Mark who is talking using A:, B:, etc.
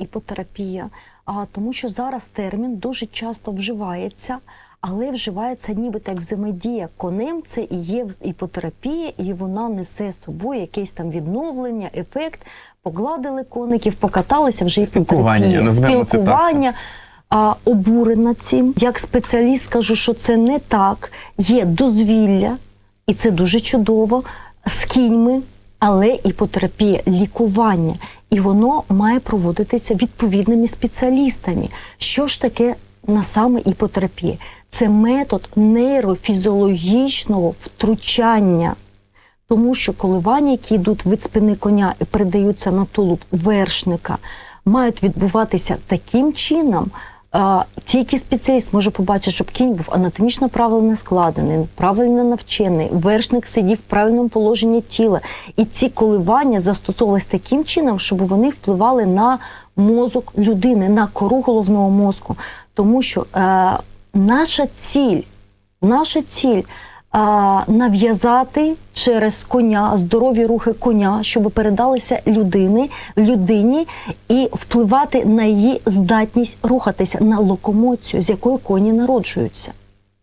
A: іпотерапія, а тому, що зараз термін дуже часто вживається, але вживається нібито як взаємодія конем. Це і є іпотерапія, і вона несе з собою якесь там відновлення, ефект. Погладили коників, покаталися вже іпотерапія,
B: так.
A: спілкування. А, обурена цим. Як спеціаліст скажу, що це не так. Є дозвілля, і це дуже чудово, з кіньми, але іпотерапія, лікування. І воно має проводитися відповідними спеціалістами. Що ж таке на саме іпотерапія? Це метод нейрофізіологічного втручання. Тому що коливання, які йдуть від спини коня і передаються на тулуб вершника, мають відбуватися таким чином. Тільки спеціаліст може побачити, щоб кінь був анатомічно правильно складений, правильно навчений, вершник сидів в правильному положенні тіла. І ці коливання застосовувалися таким чином, щоб вони впливали на мозок людини, на кору головного мозку. Тому що е, наша ціль, наша ціль нав'язати через коня здорові рухи коня, щоб передалися людини, людині і впливати на її здатність рухатися на локомоцію, з якою коні народжуються.